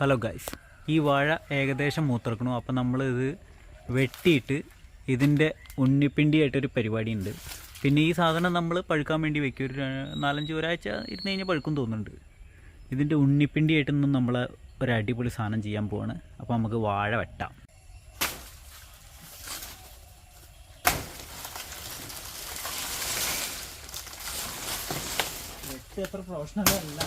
Hello guys ഈ വാഴ ഏകദേശം മൂത്തിറക്കണു. അപ്പം നമ്മളിത് വെട്ടിയിട്ട് ഇതിന്റെ ഉണ്ണിപ്പിണ്ടിയായിട്ടൊരു പരിപാടി ഉണ്ട് പിന്നെ ഈ സാധനം നമ്മൾ പഴുക്കാൻ വേണ്ടി വെക്കും. ഒരു നാലഞ്ച് ഒരാഴ്ച ഇരുന്ന് കഴിഞ്ഞാൽ പഴുക്കും തോന്നുന്നുണ്ട്. ഇതിന്റെ ഉണ്ണിപ്പിണ്ടിയായിട്ട് നിന്ന് നമ്മൾ ഒരു അടിപൊളി സാധനം ചെയ്യാൻ പോവാണ്. അപ്പോൾ നമുക്ക് വാഴ വെട്ടാം. വെട്ടി അത്ര പ്രൊഫഷണൽ അതുകൊണ്ട്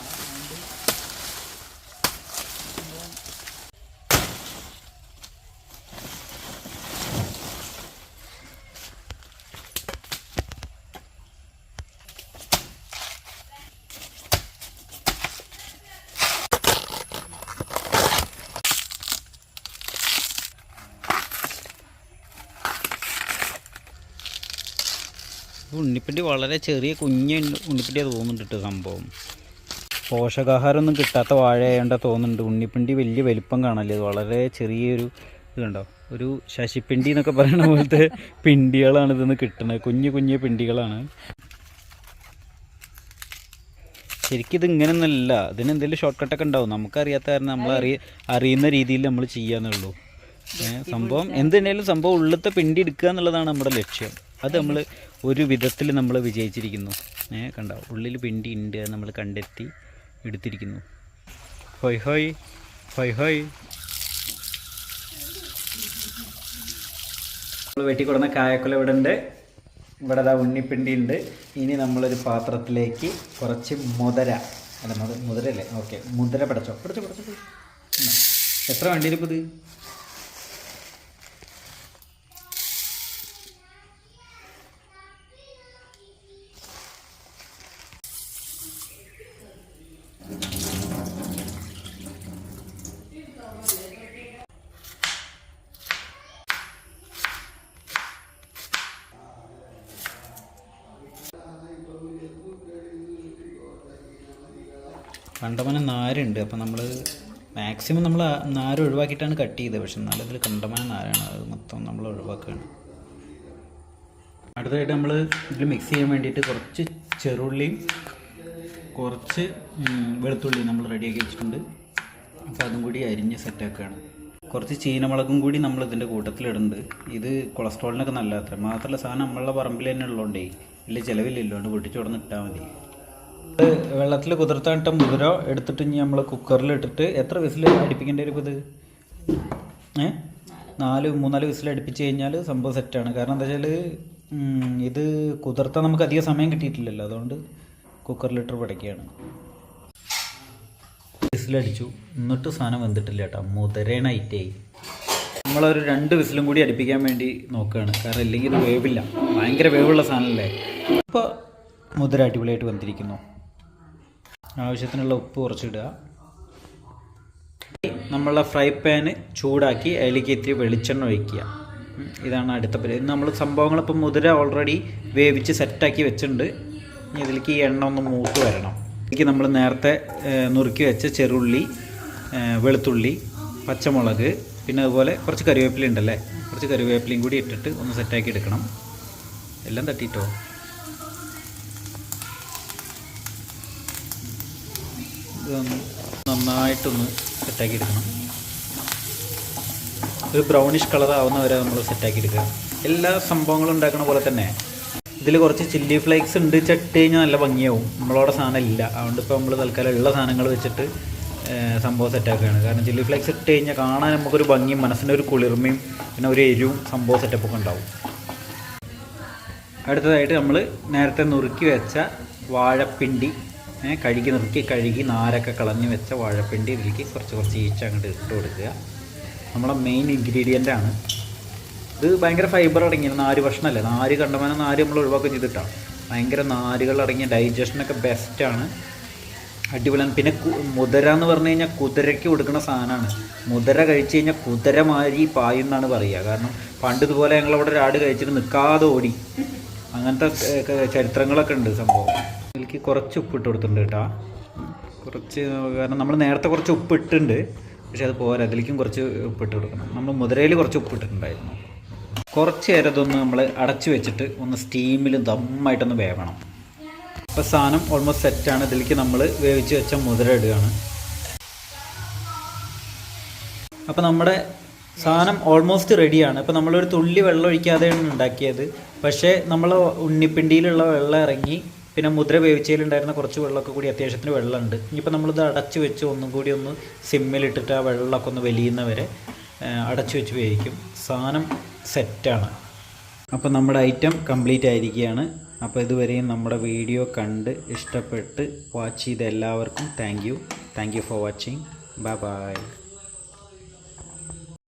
ഉണ്ണിപ്പിണ്ടി വളരെ ചെറിയ കുഞ്ഞ ഉണ്ണിപ്പിണ്ടിയാ തോന്നുന്നുണ്ട് സംഭവം. പോഷകാഹാരമൊന്നും കിട്ടാത്ത വാഴയായോണ്ടാ തോന്നുന്നുണ്ട്. ഉണ്ണിപ്പിണ്ടി വലിയ വലിപ്പം കാണല്ലേ? ഇത് വളരെ ചെറിയൊരു ഇതുണ്ടോ? ഒരു ശശിപ്പിണ്ടി എന്നൊക്കെ പറയുന്ന പോലത്തെ പിണ്ടികളാണ് ഇതെന്ന് കിട്ടുന്നത് കുഞ്ഞു കുഞ്ഞു പിണ്ടികളാണ്. ശരിക്കും ഇത് ഇങ്ങനെയൊന്നുമല്ല ഇതിന് എന്തെങ്കിലും ഷോർട്ട് കട്ടൊക്കെ ഉണ്ടാവും. നമുക്കറിയാത്ത കാരണം നമ്മൾ അറിയ അറിയുന്ന രീതിയിൽ നമ്മൾ ചെയ്യാന്നുള്ളൂ. സംഭവം എന്തിനേലും സംഭവം ഉള്ളത്തെ പിണ്ടി എടുക്കുക എന്നുള്ളതാണ് നമ്മുടെ ലക്ഷ്യം. അത് നമ്മൾ ഒരു വിധത്തിൽ നമ്മൾ വിജയിച്ചിരിക്കുന്നു. ഏ കണ്ട? ഉള്ളിൽ പിണ്ടി ഉണ്ട് നമ്മൾ കണ്ടെത്തി എടുത്തിരിക്കുന്നു. ഹൊയ് ഹൊയ് ഹൊയ് ഹൊയ്. നമ്മൾ വെട്ടിക്കൊടുന്ന കായക്കുല ഇവിടെ ഉണ്ട്. ഇവിടെ അതാ ഉണ്ണിപ്പിണ്ടി ഉണ്ട്. ഇനി നമ്മളൊരു പാത്രത്തിലേക്ക് കുറച്ച് മുതര. അല്ല മുതര മുതരല്ലേ ഓക്കെ. മുതര പടച്ചോ. പടച്ചോ പടച്ചോ എത്ര വണ്ടിയിൽ കണ്ടമാനം നാരുണ്ട്. അപ്പോൾ നമ്മൾ മാക്സിമം നമ്മൾ നാര് ഒഴിവാക്കിയിട്ടാണ് കട്ട് ചെയ്തത്. പക്ഷെ എന്നാലും ഇതിൽ കണ്ടമാനം നാരാണ്. അത് മൊത്തം നമ്മൾ ഒഴിവാക്കുകയാണ്. അടുത്തതായിട്ട് നമ്മൾ ഇതിൽ മിക്സ് ചെയ്യാൻ വേണ്ടിയിട്ട് കുറച്ച് ചെറുള്ളിയും കുറച്ച് വെളുത്തുള്ളിയും നമ്മൾ റെഡിയാക്കി വെച്ചിട്ടുണ്ട്. അപ്പോൾ അതും കൂടി അരിഞ്ഞ് സെറ്റാക്കുകയാണ് കുറച്ച് ചീനമുളകും കൂടി നമ്മൾ ഇതിന്റെ കൂട്ടത്തിലിടുന്നുണ്ട്. ഇത് കൊളസ്ട്രോളിനൊക്കെ നല്ല അത്ര മാത്രമല്ല സാധനം നമ്മളുടെ പറമ്പിൽ തന്നെ ഉള്ളതുകൊണ്ടേ വലിയ ചിലവില്ലല്ലോ അതുകൊണ്ട് പൊട്ടിച്ച് കൊടുന്ന് ഇട്ടാൽ മതി. വെള്ളത്തിൽ കുതിർത്തിട്ട മുതിരോ എടുത്തിട്ട് ഇനി നമ്മൾ കുക്കറിൽ ഇട്ടിട്ട് എത്ര വിസിൽ അടിപ്പിക്കേണ്ടി വരും ഇത്? ഏ? നാല് മൂന്നാൽ വിസിൽ അടുപ്പിച്ച് കഴിഞ്ഞാൽ സംഭവം സെറ്റാണ് കാരണം എന്താ വെച്ചാൽ ഇത് കുതിർത്താൻ നമുക്ക് അധികം സമയം കിട്ടിയിട്ടില്ലല്ലോ. അതുകൊണ്ട് കുക്കറിലിട്ട് പടയ്ക്കുകയാണ്. വിസിലടിച്ചു എന്നിട്ട് സാധനം വെന്തിട്ടില്ല കേട്ടോ. മുതരേണായിട്ടേ നമ്മളൊരു രണ്ട് വിസിലും കൂടി അടുപ്പിക്കാൻ വേണ്ടി നോക്കുകയാണ്. കാരണം ഇല്ലെങ്കിൽ ഇത് വേവില്ല. ഭയങ്കര വേവുള്ള സാധനമല്ലേ? ഇപ്പോൾ മുതിര അടിപൊളിയായിട്ട് വന്നിരിക്കുന്നു ആവശ്യത്തിനുള്ള ഉപ്പ് കുറച്ചിടുക. നമ്മളുടെ ഫ്രൈ പാന് ചൂടാക്കി അതിലേക്ക് ഇത്തിരി വെളിച്ചെണ്ണ ഒഴിക്കുക. ഇതാണ് അടുത്ത പരിപാടി. നമ്മൾ സംഭവങ്ങൾ ഇപ്പം മുതിര ഓൾറെഡി വേവിച്ച് സെറ്റാക്കി വെച്ചിട്ടുണ്ട്. ഇനി ഇതിലേക്ക് ഈ എണ്ണ ഒന്ന് മൂത്ത് വരണം. ഇതിലേക്ക് നമ്മൾ നേരത്തെ നുറുക്കി വെച്ച ചെറുള്ളി വെളുത്തുള്ളി പച്ചമുളക് പിന്നെ അതുപോലെ കുറച്ച് കറിവേപ്പില ഉണ്ടല്ലേ? കുറച്ച് കറിവേപ്പിലയും കൂടി ഇട്ടിട്ട് ഒന്ന് സെറ്റാക്കി എടുക്കണം. എല്ലാം തട്ടിയിട്ടോ ഇതൊന്ന് നന്നായിട്ടൊന്ന് സെറ്റാക്കി എടുക്കണം ഒരു ബ്രൗണിഷ് കളർ ആവുന്ന വരെ നമ്മൾ സെറ്റാക്കി എടുക്കുക എല്ലാ സംഭവങ്ങളും ഉണ്ടാക്കുന്ന പോലെ തന്നെ. ഇതിൽ കുറച്ച് ചില്ലി ഫ്ലേക്സ് ഉണ്ട് ചട്ടി കഴിഞ്ഞാൽ നല്ല ഭംഗിയാവും. നമ്മളവിടെ സാധനം ഇല്ല. അതുകൊണ്ട് ഇപ്പോൾ നമ്മൾ തൽക്കാലം ഉള്ള സാധനങ്ങൾ വെച്ചിട്ട് സംഭവം സെറ്റാക്കുകയാണ്. കാരണം ചില്ലി ഫ്ലേക്സ് ഇട്ട് കഴിഞ്ഞാൽ കാണാൻ നമുക്കൊരു ഭംഗിയും മനസ്സിനൊരു കുളിർമയും പിന്നെ ഒരു എരിവും സംഭവം സെറ്റപ്പൊക്കെ ഉണ്ടാവും. അടുത്തതായിട്ട് നമ്മൾ നേരത്തെ നുറുക്കി വെച്ച വാഴപ്പിണ്ടി കഴുകി നിർത്തി കഴുകി നാരൊക്കെ കളഞ്ഞ് വെച്ച വാഴപ്പിണ്ടി ഇതിലേക്ക് കുറച്ച് കുറച്ച് ഈച്ച അങ്ങോട്ട് ഇട്ട് കൊടുക്കുക. നമ്മളെ മെയിൻ ഇൻഗ്രീഡിയന്റ് ആണ്. ഇത് ഭയങ്കര ഫൈബർ അടങ്ങിയ നാര് ഭക്ഷണമല്ലേ? നാര് കണ്ടമാനം നാര് നമ്മൾ ഒഴിവാക്കുകയും ചെയ്തിട്ടാണ് ഭയങ്കര നാരുകൾ അടങ്ങിയ ഡൈജഷനൊക്കെ ബെസ്റ്റാണ് അടിപൊളിയാണ്. പിന്നെ മുതര എന്ന് പറഞ്ഞു കഴിഞ്ഞാൽ കുതിരയ്ക്ക് കൊടുക്കുന്ന സാധനമാണ്. മുതര കഴിച്ചു കഴിഞ്ഞാൽ കുതിര മാരി പായും എന്നാണ് പറയുക. കാരണം പണ്ട് ഇതുപോലെ ഞങ്ങളവിടെ ഒരാട് കഴിച്ചിട്ട് നിൽക്കാതെ ഓടി. അങ്ങനത്തെ ചരിത്രങ്ങളൊക്കെ ഉണ്ട് സംഭവം. ഇതിലേക്ക് കുറച്ച് ഉപ്പിട്ട് കൊടുത്തിട്ടുണ്ട് കേട്ടോ. കുറച്ച് കാരണം നമ്മൾ നേരത്തെ കുറച്ച് ഉപ്പിട്ടുണ്ട്. പക്ഷേ അത് പോരാ അതിലേക്കും കുറച്ച് ഉപ്പിട്ട് കൊടുക്കണം. നമ്മൾ മുതിരയിൽ കുറച്ച് ഉപ്പിട്ടിട്ടുണ്ടായിരുന്നു. കുറച്ച് നേരം ഇതൊന്ന് നമ്മൾ അടച്ചു വെച്ചിട്ട് ഒന്ന് സ്റ്റീമിൽ ദമ്മായിട്ടൊന്ന് വേവണം. അപ്പോൾ സാധനം ഓൾമോസ്റ്റ് സെറ്റാണ് ഇതിലേക്ക് നമ്മൾ വേവിച്ച് വെച്ച മുതിര ഇടുകയാണ്. അപ്പോൾ നമ്മുടെ സാധനം ഓൾമോസ്റ്റ് റെഡിയാണ് ഇപ്പോൾ നമ്മളൊരു തുള്ളി വെള്ളം ഒഴിക്കാതെയാണ് ഉണ്ടാക്കിയത്. പക്ഷേ നമ്മൾ ഉണ്ണിപ്പിണ്ടിയിലുള്ള വെള്ളം ഇറങ്ങി പിന്നെ മുദ്ര വേവിച്ചതിലുണ്ടായിരുന്ന കുറച്ച് വെള്ളമൊക്കെ കൂടി അത്യാവശ്യത്തിന് വെള്ളമുണ്ട്. ഇനിയിപ്പോൾ നമ്മളിത് അടച്ചു വെച്ച് ഒന്നും കൂടി ഒന്ന് സിമ്മിലിട്ടിട്ട് ആ വെള്ളമൊക്കെ ഒന്ന് വലിയുന്നവരെ അടച്ചു വെച്ച് വേവിക്കും. സാധനം സെറ്റാണ്. അപ്പോൾ നമ്മുടെ ഐറ്റം കംപ്ലീറ്റ് ആയിരിക്കുകയാണ്. അപ്പോൾ ഇതുവരെയും നമ്മുടെ വീഡിയോ കണ്ട് ഇഷ്ടപ്പെട്ട് വാച്ച് ചെയ്ത എല്ലാവർക്കും thank you. Thank you for watching. Bye bye.